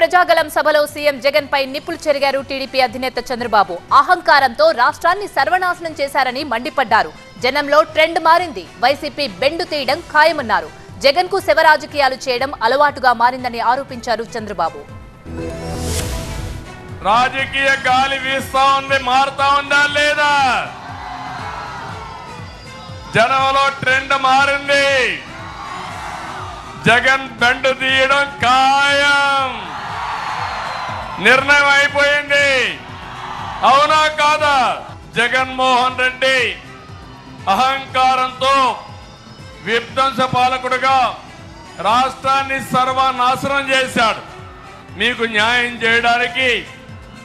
ప్రజాగలం సభలో సీఎం జగన్ పై నిప్పులు చెరిగారు టీడీపీ అధినేత చంద్రబాబు. అహంకారంతో రాష్ట్రాన్ని సర్వనాశనం చేశారని మండిపడ్డారు. జనంలో ట్రెండ్ మారింది. వైసీపీ బెండు తీయడం ఖాయమన్నారు. జగన్కు శవ రాజకీయాలు చేయడం అలవాటుగా మారిందని ఆరోపించారు చంద్రబాబు. రాజకీయ గాలి వీస్తా ఉంది మారుతా ఉందా లేదా? జనంలో ట్రెండ్ మారింది. జగన్ బెండు తీయడం ఖాయం నిర్ణయం అయిపోయింది. అవునా కాదా? జగన్మోహన్ రెడ్డి అహంకారంతో విధ్వంస పాలకుడుగా రాష్ట్రాన్ని సర్వనాశనం చేశాడు. మీకు న్యాయం చేయడానికి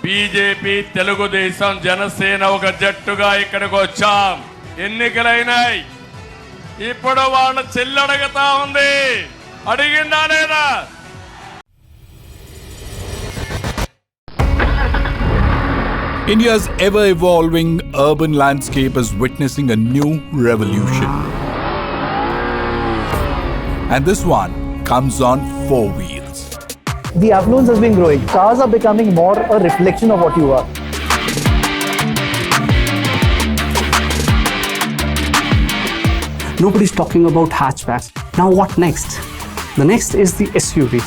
బీజేపీ తెలుగుదేశం జనసేన ఒక జట్టుగా ఇక్కడికి వచ్చాం. ఎన్నికలైనాయి. ఇప్పుడు వాళ్ళ చెల్లడగతా ఉంది. అడిగిందా లేదా? India's ever evolving urban landscape is witnessing a new revolution. And this one comes on four wheels. the affluence has been growing. Cars are becoming more a reflection of what you are. Nobody's talking about hatchbacks. Now, what next? The next is the SUV.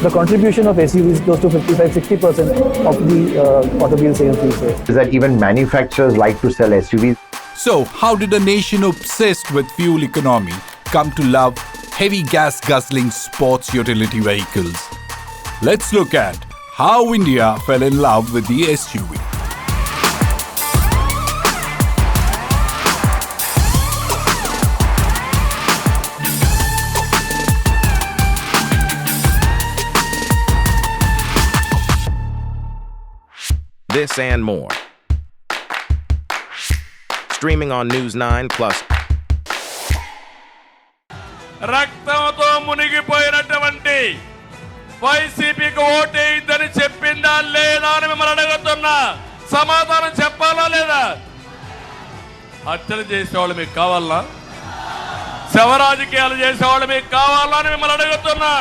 The contribution of SUVs is close to 55-60% of the uh, automobile sales these days. is that even manufacturers like to sell SUVs. So, how did a nation obsessed with fuel economy come to love heavy gas guzzling sports utility vehicles? Let's look at how India fell in love with the SUV. This and more. Streaming on News 9 Plus. రక్తంతో మునిగిపోయినటువంటి వైసీపీకి ఓటేయిద్దని చెప్పిందా లేదా అని మిమ్మల్ని అడుగుతున్నా సమాధానం చెప్పాలా లేదా హత్యలు చేసేవాళ్ళు మీకు కావాలా శవ రాజకీయాలు చేసేవాళ్ళు మీకు కావాలా అని మిమ్మల్ని అడుగుతున్నా